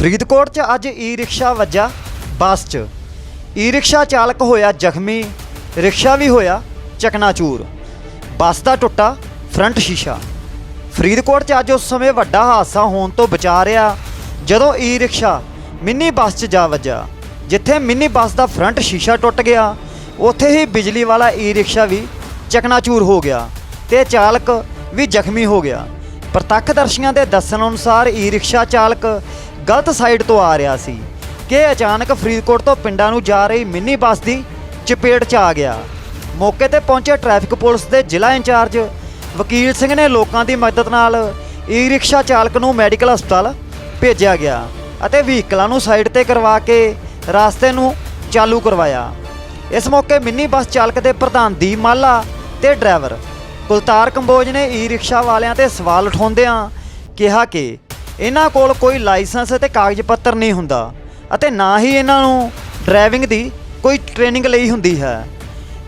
ਫਰੀਦਕੋਟ 'ਚ ਅੱਜ ਈ ਰਿਕਸ਼ਾ ਵੱਜਾ ਬੱਸ 'ਚ। ਈ ਰਿਕਸ਼ਾ ਚਾਲਕ ਹੋਇਆ ਜ਼ਖਮੀ, ਰਿਕਸ਼ਾ ਵੀ ਹੋਇਆ ਚਕਨਾਚੂਰ। ਬੱਸ ਦਾ ਟੁੱਟਾ ਫਰੰਟ ਸ਼ੀਸ਼ਾ। ਫਰੀਦਕੋਟ 'ਚ ਅੱਜ ਉਸ ਸਮੇਂ ਵੱਡਾ ਹਾਦਸਾ ਹੋਣ ਤੋਂ ਬਚਾ ਰਿਹਾ ਜਦੋਂ ਈ ਰਿਕਸ਼ਾ ਮਿੰਨੀ ਬੱਸ 'ਚ ਜਾ ਵੱਜਾ, ਜਿੱਥੇ ਮਿੰਨੀ ਬੱਸ ਦਾ ਫਰੰਟ ਸ਼ੀਸ਼ਾ ਟੁੱਟ ਗਿਆ, ਉੱਥੇ ਹੀ ਬਿਜਲੀ ਵਾਲਾ ਈ ਰਿਕਸ਼ਾ ਵੀ ਚਕਨਾਚੂਰ ਹੋ ਗਿਆ ਤੇ ਚਾਲਕ ਵੀ ਜ਼ਖਮੀ ਹੋ ਗਿਆ। ਪ੍ਰਤੱਖਦਰਸ਼ੀਆਂ ਦੇ ਦੱਸਣ ਅਨੁਸਾਰ ਈ ਰਿਕਸ਼ਾ ਚਾਲਕ ਗਲਤ ਸਾਈਡ ਤੋਂ ਆ ਰਿਹਾ ਸੀ ਕਿ ਅਚਾਨਕ ਫਰੀਦਕੋਟ ਤੋਂ ਪਿੰਡਾਂ ਨੂੰ ਜਾ ਰਹੀ ਮਿੰਨੀ ਬੱਸ ਦੀ ਚਪੇਟ 'ਚ ਆ ਗਿਆ। ਮੌਕੇ ਤੇ ਪਹੁੰਚੇ ਟ੍ਰੈਫਿਕ ਪੁਲਿਸ ਦੇ ਜ਼ਿਲ੍ਹਾ ਇੰਚਾਰਜ ਵਕੀਲ ਸਿੰਘ ਨੇ ਲੋਕਾਂ ਦੀ ਮਦਦ ਨਾਲ ਈ ਰਿਕਸ਼ਾ ਚਾਲਕ ਨੂੰ ਮੈਡੀਕਲ ਹਸਪਤਾਲ ਭੇਜਿਆ ਗਿਆ ਅਤੇ ਵਹੀਕਲਾਂ ਨੂੰ ਸਾਈਡ ਤੇ ਕਰਵਾ ਕੇ ਰਾਸਤੇ ਨੂੰ ਚਾਲੂ ਕਰਵਾਇਆ। ਇਸ ਮੌਕੇ ਮਿੰਨੀ ਬੱਸ ਚਾਲਕ ਦੇ ਪ੍ਰਧਾਨ ਦੀ ਮਾਲਾ ਤੇ ਡਰਾਈਵਰ ਕੁਲਤਾਰ ਕੰਬੋਜ ਨੇ ਈ ਰਿਕਸ਼ਾ ਵਾਲਿਆਂ ਤੇ ਸਵਾਲ ਉਠਾਉਂਦਿਆਂ ਕਿਹਾ ਕਿ ਇਹਨਾਂ ਕੋਲ ਕੋਈ ਲਾਇਸੈਂਸ ਅਤੇ ਕਾਗਜ਼ ਪੱਤਰ ਨਹੀਂ ਹੁੰਦਾ ਅਤੇ ਨਾ ਹੀ ਇਹਨਾਂ ਨੂੰ ਡਰਾਈਵਿੰਗ ਦੀ ਕੋਈ ਟ੍ਰੇਨਿੰਗ ਲਈ ਹੁੰਦੀ ਹੈ।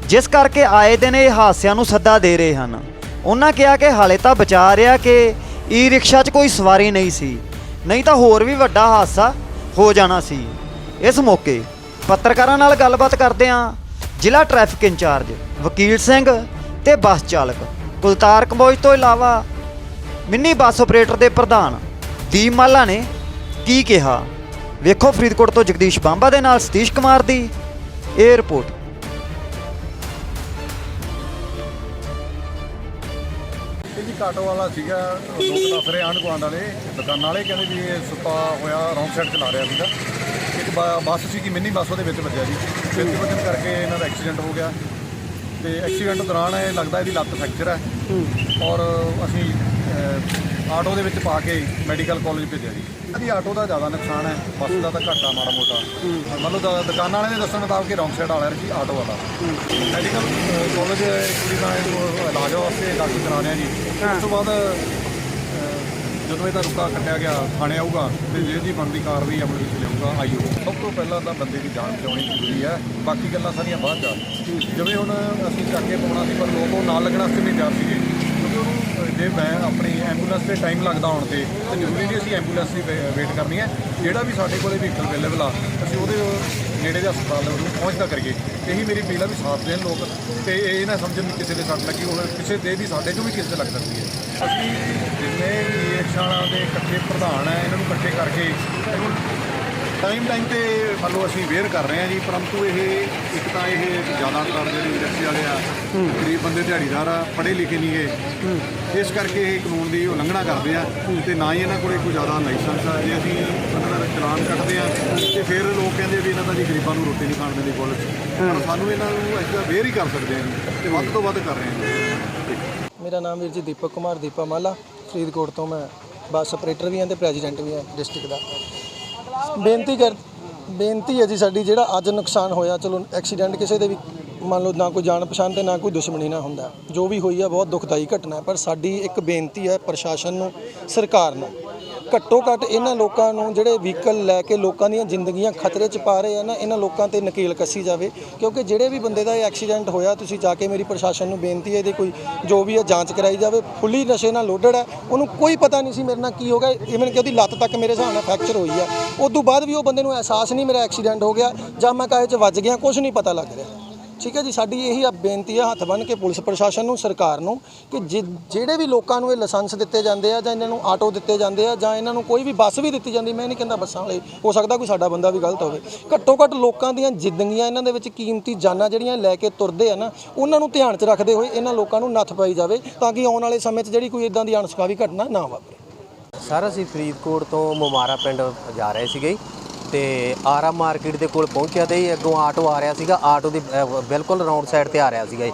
ਜਿਸ ਕਰਕੇ ਆਏ ਦਿਨ ਇਹ ਹਾਦਸਿਆਂ ਨੂੰ ਸੱਦਾ ਦੇ ਰਹੇ ਹਨ। ਉਹਨਾਂ ਕਿਹਾ ਕਿ ਹਾਲੇ ਤਾਂ ਬਚਾ ਰਿਹਾ ਕਿ ਈ ਰਿਕਸ਼ਾ 'ਚ ਕੋਈ ਸਵਾਰੀ ਨਹੀਂ ਸੀ। ਨਹੀਂ ਤਾਂ ਹੋਰ ਵੀ ਵੱਡਾ ਹਾਦਸਾ ਹੋ ਜਾਣਾ ਸੀ। ਇਸ ਮੌਕੇ ਪੱਤਰਕਾਰਾਂ ਨਾਲ ਗੱਲਬਾਤ ਕਰਦੇ ਹਾਂ ਜ਼ਿਲ੍ਹਾ ਟ੍ਰੈਫਿਕ ਇੰਚਾਰਜ ਵਕੀਲ ਸਿੰਘ ਤੇ ਬੱਸ ਚਾਲਕ ਕੁਲਤਾਰ ਕੰਬੋਜ ਤੋਂ ਇਲਾਵਾ ਮਿੰਨੀ ਬੱਸ ਆਪਰੇਟਰ ਦੇ ਪ੍ਰਧਾਨ ਦੀਪ ਮਾਲਾ ਨੇ ਕੀ ਕਿਹਾ? ਵੇਖੋ ਫਰੀਦਕੋਟ ਤੋਂ ਜਗਦੀਸ਼ ਬਾਂਬਾ ਦੇ ਨਾਲ ਸਤੀਸ਼ ਕੁਮਾਰ ਦੀ ਇਹ ਰਿਪੋਰਟ। ਇਹ ਜੀ ਕਾਟੋ ਵਾਲਾ ਸੀਗਾ ਲੋਕ ਦੱਸ ਰਹੇ ਆਂਢ ਗੁਆਂਢ ਵਾਲੇ ਦੁਕਾਨਾਂ ਵਾਲੇ ਕਹਿੰਦੇ ਵੀ ਇਹ ਸੁੱਤਾ ਹੋਇਆ ਰੌਂਗ ਸਾਈਡ ਚਲਾ ਰਿਹਾ ਸੀਗਾ। ਇੱਕ ਬ- ਬੱਸ ਸੀਗੀ ਮਿੰਨੀ ਬੱਸ ਉਹਦੇ ਵਿੱਚ ਵੱਜਿਆ ਜੀ। ਵਿੱਚ ਵੱਜਣ ਕਰਕੇ ਇਹਨਾਂ ਦਾ ਐਕਸੀਡੈਂਟ ਹੋ ਗਿਆ। ਤੇ ਐਕਸੀਡੈਂਟ ਦੌਰਾਨ ਇਹ ਲੱਗਦਾ ਇਹਦੀ ਲੱਤ ਫ੍ਰੈਕਚਰ ਹੈ। ਔਰ ਅਸੀਂ ਆਟੋ ਦੇ ਵਿੱਚ ਪਾ ਕੇ ਮੈਡੀਕਲ ਕਾਲਜ ਭੇਜਿਆ ਜੀ। ਇਹਦੀ ਆਟੋ ਦਾ ਜ਼ਿਆਦਾ ਨੁਕਸਾਨ ਹੈ ਬੱਸ ਦਾ ਤਾਂ ਘੱਟ ਮਾੜਾ ਮੋਟਾ। ਮੰਨ ਲਓ ਦ- ਦੁਕਾਨਾਂ ਵਾਲੇ ਦੇ ਦੱਸਣ ਮੁਤਾਬਕ ਕਿ ਰੌਂਗ ਸਾਈਡ ਵਾਲਾ ਸੀ ਆਟੋ ਵਾਲਾ। ਮੈਡੀਕਲ ਕਾਲਜ ਕੁੜੀ ਦਾ ਇਹਨੂੰ ਇਲਾਜ ਵਾਸਤੇ ਦਾਖਲ ਕਰਾ ਲਿਆ ਜੀ। ਉਸ ਤੋਂ ਬਾਅਦ ਅਹ, ਜਦੋਂ ਇਹਦਾ ਰੁਕਾ ਕੱਟਿਆ ਗਿਆ ਥਾਣੇ ਆਊਗਾ ਤੇ ਜਿਹਦੀ ਬਣਦੀ ਕਾਰਵਾਈ ਅਮਲ ਵਿੱਚ ਲਿਆਊਗਾ ਆਈਓ ਸਭ ਤੋਂ ਪਹਿਲਾਂ ਤਾਂ ਬੰਦੇ ਦੀ ਜਾਨ ਬਚਾਉਣੀ ਜ਼ਰੂਰੀ ਹੈ। ਬਾਕੀ ਗੱਲਾਂ ਸਾਰੀਆਂ ਬਾਅਦ ਚ ਆ। ਜਿਵੇਂ ਹੁਣ ਅਸੀਂ ਚੱਕ ਕੇ ਪਾਉਣਾ ਸੀ ਪਰ ਲੋਕ ਉਹ ਨਾਲ ਲੱਗਣ ਵਾਸਤੇ ਨਹੀਂ ਤਿਆਰ ਸੀਗੇ। ਕਿਉਂਕਿ ਉਹਨੂੰ ਜੇ ਮੈਂ ਆਪਣੀ ਐਂਬੂਲੈਂਸ ਤੇ ਟਾਈਮ ਲੱਗਦਾ ਆਉਣ ਤੇ, ਤਾਂ ਜ਼ਰੂਰੀ ਨਹੀਂ ਅਸੀਂ ਐਂਬੂਲੈਂਸ ਦੀ ਵੇਟ ਕਰਨੀ ਹੈ। ਜਿਹੜਾ ਵੀ ਸਾਡੇ ਕੋਲੇ ਵਹੀਕਲ ਅਵੇਲੇਬਲ ਆ, ਅਸੀਂ ਉਹਦੇ ਨੇੜੇ ਦੇ ਹਸਪਤਾਲ ਨੂੰ ਪਹੁੰਚਦਾ ਕਰੀਏ। ਇਹੀ ਮੇਰੀ ਅਪੀਲ ਆ ਵੀ ਸਾਥ ਦੇਣ ਲੋਕ। ਤੇ ਇਹ ਨਾ ਸਮਝਣ ਵੀ ਕਿਸੇ ਦੇ ਸੱਟ ਲੱਗੀ ਹੋਵੇ, ਕਿਸੇ ਦੇ ਵੀ ਸਾਡੇ ਚੋਂ ਵੀ ਕਿਸੇ ਦੇ ਲੱਗ ਸਕਦੀ ਹੈ। ਅਸੀਂ ਜਿੰਨੇ ਵੀ ਰਿਕਸ਼ਾਵਾਂ ਦੇ ਇਕੱਠੇ ਪ੍ਰਧਾਨ ਹੈ, ਇਹਨਾਂ ਨੂੰ ਇਕੱਠੇ ਕਰਕੇ ਟਾਈਮ ਟਾਈਮ ਤੇ ਮੰਨ ਲਓ ਅਸੀਂ ਵੇਅਰ ਕਰ ਰਹੇ ਹਾਂ ਜੀ ਪਰੰਤੂ ਇਹ ਇੱਕ ਤਾਂ ਇਹ ਜ਼ਿਆਦਾਤਰ ਜਿਹੜੇ ਰਿਕਸ਼ੇ ਵਾਲੇ ਆ ਗਰੀਬ ਬੰਦੇ ਦਿਹਾੜੀਦਾਰ ਆ ਪੜ੍ਹੇ ਲਿਖੇ ਨਹੀਂ ਗੇ ਇਸ ਕਰਕੇ ਇਹ ਕਾਨੂੰਨ ਦੀ ਉਲੰਘਣਾ ਕਰਦੇ ਆ ਤੇ ਨਾ ਹੀ ਇਹਨਾਂ ਕੋਲੇ ਕੋਈ ਜ਼ਿਆਦਾ ਲਾਇਸੈਂਸ ਆ। ਜੇ ਅਸੀਂ ਉਹਨਾਂ ਦਾ ਚਲਾਨ ਕੱਟਦੇ ਆ ਤੇ ਫਿਰ ਲੋਕ ਕਹਿੰਦੇ ਵੀ ਇਹਨਾਂ ਦਾ ਜੀ ਗਰੀਬਾਂ ਨੂੰ ਰੋਟੀ ਨਹੀਂ ਖਾਣ ਦਿੰਦੇ ਪੁਲਿਸ ਪਰ ਸਾਨੂੰ ਇਹਨਾਂ ਨੂੰ ਅਸੀਂ ਤਾਂ ਵੇਅਰ ਹੀ ਕਰ ਸਕਦੇ ਹਾਂ ਜੀ ਤੇ ਵੱਧ ਤੋਂ ਵੱਧ ਕਰ ਰਹੇ ਹਾਂ ਮੇਰਾ ਨਾਮ ਵੀਰ ਜੀ ਦੀਪਕ ਕੁਮਾਰ ਦੀਪਾ ਮਾਲਾ ਫਰੀਦਕੋਟ ਤੋਂ ਮੈਂ ਬੱਸ ਆਪਰੇਟਰ ਵੀ ਹਾਂ ਤੇ ਪ੍ਰੈਜ਼ੀਡੈਂਟ ਵੀ ਹਾਂ ਡਿਸਟ੍ਰਿਕਟ ਦਾ। ਬੇਨਤੀ ਕਰ, ਬੇਨਤੀ ਹੈ ਜੀ ਸਾਡੀ ਜਿਹੜਾ ਅੱਜ ਨੁਕਸਾਨ ਹੋਇਆ, ਚਲੋ ਐਕਸੀਡੈਂਟ ਕਿਸੇ ਦੇ ਵੀ, ਮੰਨ ਲਓ ਨਾ ਕੋਈ ਜਾਣ ਪਛਾਣ ਤੇ ਨਾ ਕੋਈ ਦੁਸ਼ਮਣੀ ਨਾ ਹੁੰਦਾ, ਜੋ ਵੀ ਹੋਈ ਆ ਬਹੁਤ ਦੁਖਦਾਈ ਘਟਨਾ ਹੈ, ਪਰ ਸਾਡੀ ਇੱਕ ਬੇਨਤੀ ਹੈ ਪ੍ਰਸ਼ਾਸਨ ਨੂੰ, ਸਰਕਾਰ ਨੂੰ ਘੱਟੋ ਘੱਟ ਇਹਨਾਂ ਲੋਕਾਂ ਨੂੰ ਜਿਹੜੇ ਵਹੀਕਲ ਲੈ ਕੇ ਲੋਕਾਂ ਦੀਆਂ ਜ਼ਿੰਦਗੀਆਂ ਖਤਰੇ 'ਚ ਪਾ ਰਹੇ ਆ ਨਾ, ਇਹਨਾਂ ਲੋਕਾਂ ਤੇ ਨਕੇਲ ਕੱਸੀ ਜਾਵੇ। ਕਿਉਂਕਿ ਜਿਹੜੇ ਵੀ ਬੰਦੇ ਦਾ ਇਹ ਐਕਸੀਡੈਂਟ ਹੋਇਆ, ਤੁਸੀਂ ਜਾ ਕੇ ਮੇਰੀ ਪ੍ਰਸ਼ਾਸਨ ਨੂੰ ਬੇਨਤੀ ਹੈ, ਇਹਦੀ ਕੋਈ ਜੋ ਵੀ ਹੈ ਜਾਂਚ ਕਰਾਈ ਜਾਵੇ। ਫੁੱਲੀ ਨਸ਼ੇ ਨਾਲ ਲੋਡਡ ਹੈ, ਉਹਨੂੰ ਕੋਈ ਪਤਾ ਨਹੀਂ ਸੀ ਮੇਰੇ ਨਾਲ ਕੀ ਹੋ ਗਿਆ। ਇਵਨ ਕਿ ਉਹਦੀ ਲੱਤ ਤੱਕ ਮੇਰੇ ਹਿਸਾਬ ਨਾਲ ਫ੍ਰੈਕਚਰ ਹੋਈ ਆ। ਉਸ ਤੋਂ ਬਾਅਦ ਵੀ ਉਹ ਬੰਦੇ ਨੂੰ ਅਹਿਸਾਸ ਨਹੀਂ ਮੇਰਾ ਐਕਸੀਡੈਂਟ ਹੋ ਗਿਆ, ਜਾਂ ਮੈਂ ਕਾਹੇ 'ਚ ਵੱਜ ਗਿਆ ਕੁਝ ਨਹੀਂ ਪਤਾ ਲੱਗ ਰਿਹਾ। ਠੀਕ ਹੈ ਜੀ, ਸਾਡੀ ਇਹੀ ਆ ਬੇਨਤੀ ਹੈ ਹੱਥ ਬੰਨ੍ਹ ਕੇ ਪੁਲਿਸ ਪ੍ਰਸ਼ਾਸਨ ਨੂੰ, ਸਰਕਾਰ ਨੂੰ ਕਿ ਜਿ- ਜਿਹੜੇ ਵੀ ਲੋਕਾਂ ਨੂੰ ਇਹ ਲਾਇਸੈਂਸ ਦਿੱਤੇ ਜਾਂਦੇ ਆ ਜਾਂ ਇਹਨਾਂ ਨੂੰ ਆਟੋ ਦਿੱਤੇ ਜਾਂਦੇ ਆ ਜਾਂ ਇਹਨਾਂ ਨੂੰ ਕੋਈ ਵੀ ਬੱਸ ਵੀ ਦਿੱਤੀ ਜਾਂਦੀ, ਮੈਂ ਨਹੀਂ ਕਹਿੰਦਾ ਬੱਸਾਂ ਵਾਲੇ, ਹੋ ਸਕਦਾ ਕੋਈ ਸਾਡਾ ਬੰਦਾ ਵੀ ਗਲਤ ਹੋਵੇ। ਘੱਟੋ ਘੱਟ ਲੋਕਾਂ ਦੀਆਂ ਜ਼ਿੰਦਗੀਆਂ ਇਹਨਾਂ ਦੇ ਵਿੱਚ ਕੀਮਤੀ ਜਾਨਾਂ ਜਿਹੜੀਆਂ ਲੈ ਕੇ ਤੁਰਦੇ ਆ ਨਾ, ਉਹਨਾਂ ਨੂੰ ਧਿਆਨ 'ਚ ਰੱਖਦੇ ਹੋਏ ਇਹਨਾਂ ਲੋਕਾਂ ਨੂੰ ਨੱਥ ਪਾਈ ਜਾਵੇ ਤਾਂ ਕਿ ਆਉਣ ਵਾਲੇ ਸਮੇਂ 'ਚ ਜਿਹੜੀ ਕੋਈ ਇਦਾਂ ਦੀ ਅਣਸੁਖਾਵੀ ਘਟਨਾ ਨਾ ਵਾਪਰੇ। ਸਰ, ਅਸੀਂ ਫਰੀਦਕੋਟ ਤੋਂ ਮੁਮਾਰਾ ਪਿੰਡ ਜਾ ਰਹੇ ਸੀਗੇ। ਤੇ ਆਰਾ ਮਾਰਕੀਟ ਦੇ ਕੋਲ ਪਹੁੰਚਿਆ ਤੇ ਜੀ ਅੱਗੋਂ ਆਟੋ ਆ ਰਿਹਾ ਸੀਗਾ। ਆਟੋ ਦੇ ਬਿਲਕੁਲ ਰਾਉਂਡ ਸਾਈਡ ਤੇ ਆ ਰਿਹਾ ਸੀਗਾ ਜੀ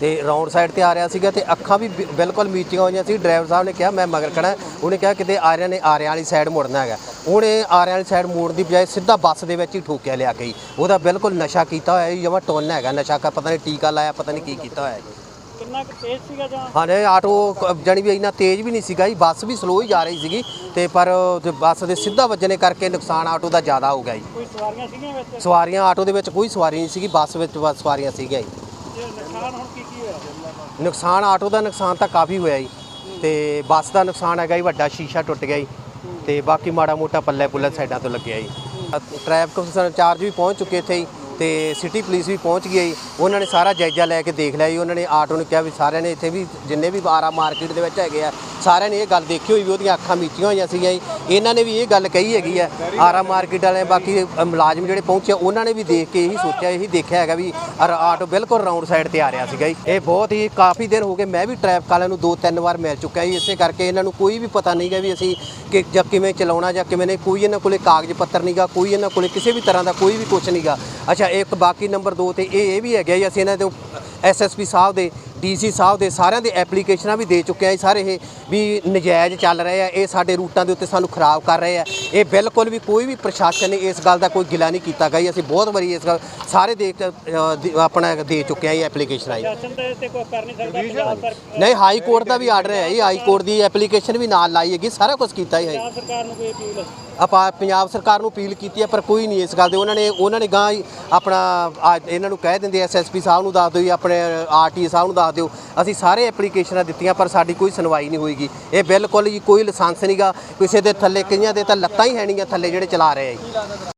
ਤੇ ਰਾਉਂਡ ਸਾਈਡ ਤੇ ਆ ਰਿਹਾ ਸੀਗਾ ਤੇ ਅੱਖਾਂ ਵੀ ਬਿਲਕੁਲ ਮੀਚੀਆਂ ਹੋਈਆਂ ਸੀ। ਡਰਾਈਵਰ ਸਾਹਿਬ ਨੇ ਕਿਹਾ, ਮੈਂ ਮਗਰ ਖੜਾ ਉਹਨੇ ਕਿਹਾ, ਕਿਤੇ ਆਰਿਆਂ ਨੇ ਆਰਿਆਂ ਵਾਲੀ ਸਾਈਡ ਮੁੜਨਾ ਹੈਗਾ। ਉਹਨੇ ਆਰਿਆਂ ਵਾਲੀ ਸਾਈਡ ਮੋੜਨ ਦੀ ਬਜਾਏ ਸਿੱਧਾ ਬੱਸ ਦੇ ਵਿੱਚ ਹੀ ਠੋਕਿਆ ਲਿਆ ਕੇ। ਜੀ। ਉਹਦਾ ਬਿਲਕੁਲ ਨਸ਼ਾ ਕੀਤਾ ਹੋਇਆ ਜੀ ਜਮਾ ਟੋਨ ਹੈਗਾ। ਨਸ਼ਾ ਕਾ, ਪਤਾ ਨਹੀਂ ਟੀਕਾ ਲਾਇਆ, ਪਤਾ ਨਹੀਂ ਕੀ ਕੀਤਾ ਹੋਇਆ ਜੀ ਕਿੰਨਾ ਕੁ ਤੇਜ਼ ਸੀਗਾ ਜਾਂ? ਹਾਂ ਨਹੀਂ ਆਟੋ ਜਾਣੀ ਵੀ ਇੰਨਾ ਤੇਜ਼ ਵੀ ਨਹੀਂ ਸੀਗਾ ਜੀ ਬੱਸ ਵੀ ਸਲੋ ਹੀ ਜਾ ਰਹੀ ਸੀਗੀ ਤੇ ਪਰ ਤੇ ਬੱਸ ਦੇ ਸਿੱਧਾ ਵੱਜਣੇ ਕਰਕੇ ਨੁਕਸਾਨ ਆਟੋ ਦਾ ਜ਼ਿਆਦਾ ਹੋ ਗਿਆ ਜੀ। ਕੋਈ ਸਵਾਰੀਆਂ ਸੀਗੀਆਂ ਵਿੱਚ? ਸਵਾਰੀਆਂ ਆਟੋ ਦੇ ਵਿੱਚ ਕੋਈ ਸਵਾਰੀ ਨਹੀਂ ਸੀਗੀ ਬੱਸ ਵਿੱਚ ਬਸ ਸਵਾਰੀਆਂ ਸੀਗੀਆਂ ਜੀ। ਤੇ ਨੁਕਸਾਨ ਹੁਣ ਕੀ ਕੀ ਹੋਇਆ? ਨੁਕਸਾਨ ਆਟੋ ਦਾ ਨੁਕਸਾਨ ਤਾਂ ਕਾਫੀ ਹੋਇਆ ਜੀ ਤੇ ਬੱਸ ਦਾ ਨੁਕਸਾਨ ਹੈਗਾ ਜੀ ਵੱਡਾ ਸ਼ੀਸ਼ਾ ਟੁੱਟ ਗਿਆ ਜੀ ਤੇ ਬਾਕੀ ਮਾੜਾ ਮੋਟਾ ਪੱਲੇ ਪੁੱਲੇ ਸਾਈਡਾਂ ਤੋਂ ਲੱਗਿਆ ਜੀ। ਟ੍ਰੈਫਿਕ ਇੰਚਾਰਜ ਵੀ ਪਹੁੰਚ ਚੁੱਕੇ ਇੱਥੇ ਜੀ। ਤੇ ਸਿਟੀ ਪੁਲਿਸ ਵੀ ਪਹੁੰਚ ਗਈ ਜੀ। ਉਹਨਾਂ ਨੇ ਸਾਰਾ ਜਾਇਜ਼ਾ ਲੈ ਕੇ ਦੇਖ ਲਿਆ ਜੀ। ਉਹਨਾਂ ਨੇ ਆਟੋ ਨੂੰ ਕਿਹਾ ਵੀ ਸਾਰਿਆਂ ਨੇ ਇੱਥੇ ਵੀ ਜਿੰਨੇ ਵੀ ਆਰਾ ਮਾਰਕੀਟ ਦੇ ਵਿੱਚ ਹੈਗੇ ਆ, ਸਾਰਿਆਂ ਨੇ ਇਹ ਗੱਲ ਦੇਖੀ ਹੋਈ ਵੀ ਉਹਦੀਆਂ ਅੱਖਾਂ ਮੀਚੀਆਂ ਹੋਈਆਂ ਸੀਗੀਆਂ ਜੀ। ਇਹਨਾਂ ਨੇ ਵੀ ਇਹ ਗੱਲ ਕਹੀ ਹੈਗੀ ਆ, ਆਰਾ ਮਾਰਕੀਟ ਵਾਲੇ ਬਾਕੀ ਮੁਲਾਜ਼ਮ ਜਿਹੜੇ ਪਹੁੰਚੇ ਉਹਨਾਂ ਨੇ ਵੀ ਦੇਖ ਕੇ ਇਹੀ ਸੋਚਿਆ, ਇਹੀ ਦੇਖਿਆ ਹੈਗਾ ਵੀ ਆਟੋ ਬਿਲਕੁਲ ਰਾਉਂਡ ਸਾਈਡ ਤੇ ਆ ਰਿਹਾ ਸੀਗਾ ਜੀ। ਇਹ ਬਹੁਤ ਹੀ ਕਾਫੀ ਦਿਨ ਹੋ ਗਏ ਮੈਂ ਵੀ ਟ੍ਰੈਫਿਕ ਵਾਲਿਆਂ ਨੂੰ ਦੋ ਤਿੰਨ ਵਾਰ ਮਿਲ ਚੁੱਕਿਆ ਜੀ। ਇਸੇ ਕਰਕੇ ਇਹਨਾਂ ਨੂੰ ਕੋਈ ਵੀ ਪਤਾ ਨਹੀਂਗਾ ਵੀ ਅਸੀਂ ਕਿ ਜਾਂ ਕਿਵੇਂ ਚਲਾਉਣਾ ਜਾਂ ਕਿਵੇਂ ਨਹੀਂ। ਕੋਈ ਇਹਨਾਂ ਕੋਲੇ ਕਾਗਜ਼ ਪੱਤਰ ਨਹੀਂਗਾ ਕੋਈ ਇਹਨਾਂ ਕੋਲੇ ਕਿਸੇ ਵੀ ਤਰ੍ਹਾਂ ਦਾ ਕੋਈ ਵੀ ਕੁਝ ਨਹੀਂਗਾ ਅੱਛਾ ਇੱਕ ਬਾਕੀ ਨੰਬਰ 2 ਤੇ ਇਹ ਇਹ ਵੀ ਹੈਗਾ ਜੀ ਅਸੀਂ ਇਹਨਾਂ ਤੋਂ ਐਸਐਸਪੀ ਸਾਹਿਬ ਦੇ ਡੀਸੀ ਸਾਹਿਬ ਦੇ ਸਾਰਿਆਂ ਦੇ ਐਪਲੀਕੇਸ਼ਨਾਂ ਵੀ ਦੇ ਚੁੱਕੇ ਆ ਜੀ ਸਾਰੇ ਇਹ ਵੀ ਨਜਾਇਜ਼ ਚੱਲ ਰਹੇ ਆ ਇਹ ਸਾਡੇ ਰੂਟਾਂ ਦੇ ਉੱਤੇ ਸਾਨੂੰ ਖਰਾਬ ਕਰ ਰਹੇ ਆ। ਇਹ ਬਿਲਕੁਲ ਵੀ ਕੋਈ ਵੀ ਪ੍ਰਸ਼ਾਸਨ ਨੇ ਇਸ ਗੱਲ ਦਾ ਕੋਈ ਗਿਲਾ ਨਹੀਂ ਕੀਤਾ ਗਾ ਜੀ ਅਸੀਂ ਬਹੁਤ ਵਾਰੀ ਇਸ ਗੱਲ ਸਾਰੇ ਦੇ ਦੇ- ਆਪਣਾ ਦੇ ਚੁੱਕੇ ਆ ਇਹ ਐਪਲੀਕੇਸ਼ਨਾਂ ਜੀ ਨਹੀਂ ਹਾਈ ਕੋਰਟ ਦਾ ਵੀ ਆਰਡਰ ਹੈ ਜੀ ਹਾਈ ਕੋਰਟ ਦੀ ਐਪਲੀਕੇਸ਼ਨ ਵੀ ਨਾਲ ਲਾਈ ਹੈਗੀ ਸਾਰਾ ਕੁਝ ਕੀਤਾ ਹੀ ਹੈ ਸਰਕਾਰ ਨੂੰ ਕੋਈ ਅਪੀਲ ਆਪਾਂ ਪੰਜਾਬ ਸਰਕਾਰ ਨੂੰ ਅਪੀਲ ਕੀਤੀ ਹੈ, ਪਰ ਕੋਈ ਨਹੀਂ ਇਸ ਗੱਲ ਦੇ। ਉਹਨਾਂ ਨੇ ਉਹਨਾਂ ਨੇ ਗਾਂ ਹੀ ਆਪਣਾ ਇਹਨਾਂ ਨੂੰ ਕਹਿ ਦਿੰਦੇ ਐਸਐਸਪੀ ਸਾਹਿਬ ਨੂੰ ਦੱਸ ਦਿਓ ਜੀ ਆਪਣੇ ਆਰਟੀ ਸਾਹਿਬ ਨੂੰ ਦੱਸ ਦਿਓ। ਅਸੀਂ ਸਾਰੇ ਐਪਲੀਕੇਸ਼ਨਾਂ ਦਿੱਤੀਆਂ, ਪਰ ਸਾਡੀ ਕੋਈ ਸੁਣਵਾਈ ਨਹੀਂ ਹੋਈਗੀ। ਇਹ ਬਿਲਕੁਲ ਜੀ ਕੋਈ ਲਾਇਸੈਂਸ ਨਹੀਂਗਾ ਕਿਸੇ ਦੇ ਥੱਲੇ ਕਈਆਂ ਦੇ ਤਾਂ ਲੱਤਾਂ ਹੀ ਹੈ ਨਹੀਂ ਥੱਲੇ ਜਿਹੜੇ ਚਲਾ ਰਹੇ ਆ ਜੀ।